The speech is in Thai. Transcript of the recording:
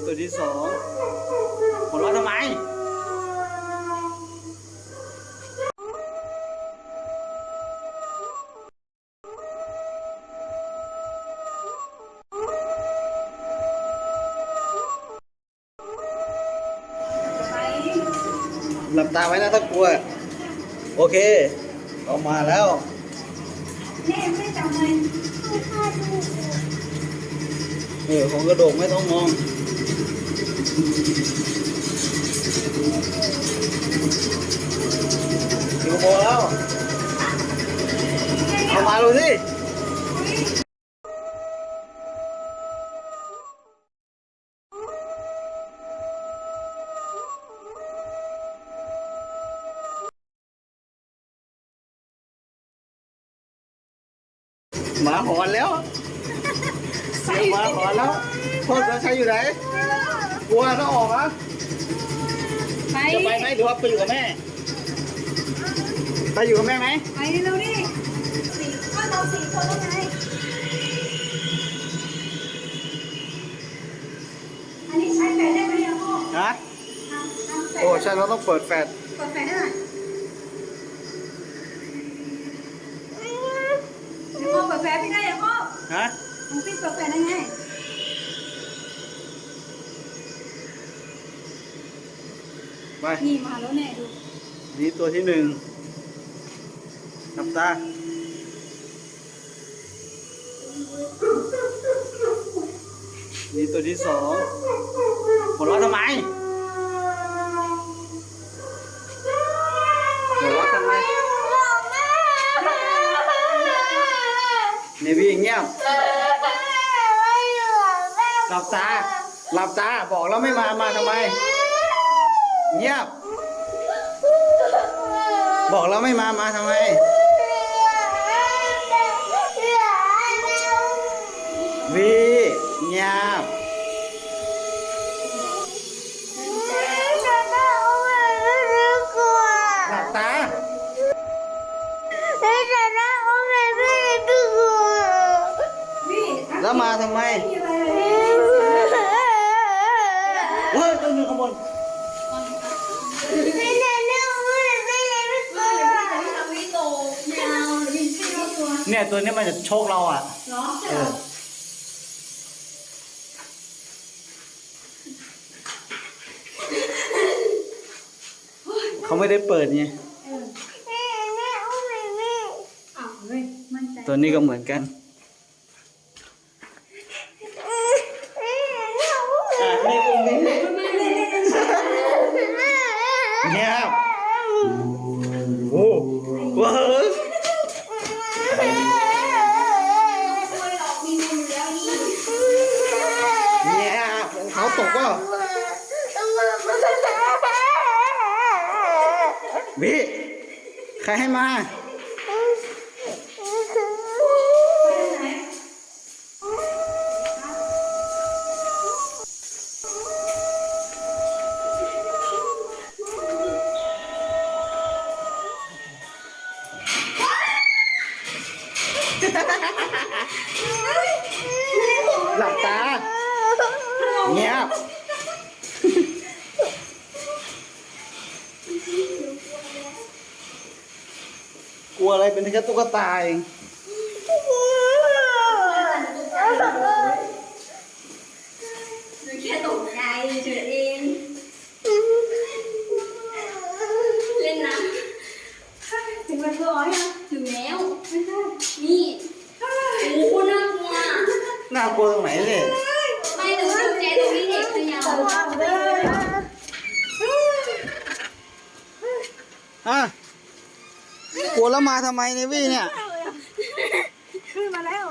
นี่ตัวที่สองหัวเราะทำไมหลับตาไว้นะถ้ากลัว โอเคออกมาแล้วแม่ไม่จำเลยเออของกระโดกไม่ต้องมอง อยู่โมแล้ว เอามาดูสิหมาหอนแล้ว เสียงหมาหอนแล้วพ่อจะใช้อยู่ไหน กลัวต้องออกนะไปจะไปไหมหรือว่าไปอยู่กับแม่ ไปอยู่กับแม่ไหมไปเร็วดิสี่ก็เราสี่คนแล้วไงอันนี้ใช้แฟนได้ไหมอะพ่อฮะทำทำแฟนโอ้ใช่เราต้องเปิดแฟลชเปิดแฟนได้หน่อยเดี๋ยวพ่อเปิดแฟนไม่ได้อะพ่อฮะผมพี่เปิดแฟนได้ไง ไป นี่มาแล้วแน่ดูนี่ตัวที่หนึ่งนับตา นี่ตัวที่สองหัวเราะทำไมหัวเราะทำไมเนวี่เงียบหลับตาหลับตาบอกแล้วไม่มามาทำไม เงียบ บอกแล้วไม่มา มาทำไม วีเงียบ หลับตาพี่แล้วมาทำไม ไม่มีอะไรเลย เฮ้ยตัวหนึงข้างบน เนี่ยตัวนี้มันจะโชคเราอะเหรอเออเขาไม่ได้เปิดไงอ้าวเฮ้ยมั่นใจตัวนี้ก็เหมือนกันอะนี่อุ้มนี่เนี่ยโอ้ว้า ตกก็วิใครให้มาหลับตา เงียบกลัวอะไรเป็นแค่ตุ๊กตาเองหนูแค่ตกใจเฉยเอง เล่นน้ำถึงมันร้อยอะถึงแล้วไม่ใช่นี่โอ้โหน่ากลัวน่ากลัวตรงไหนเนี่ย ไม่หนูตกใจตรงนี้เด็กขยับ อะกลัวแล้วมาทำไมเนี่ยวี่เนี่ย ขึ้นมาแล้ว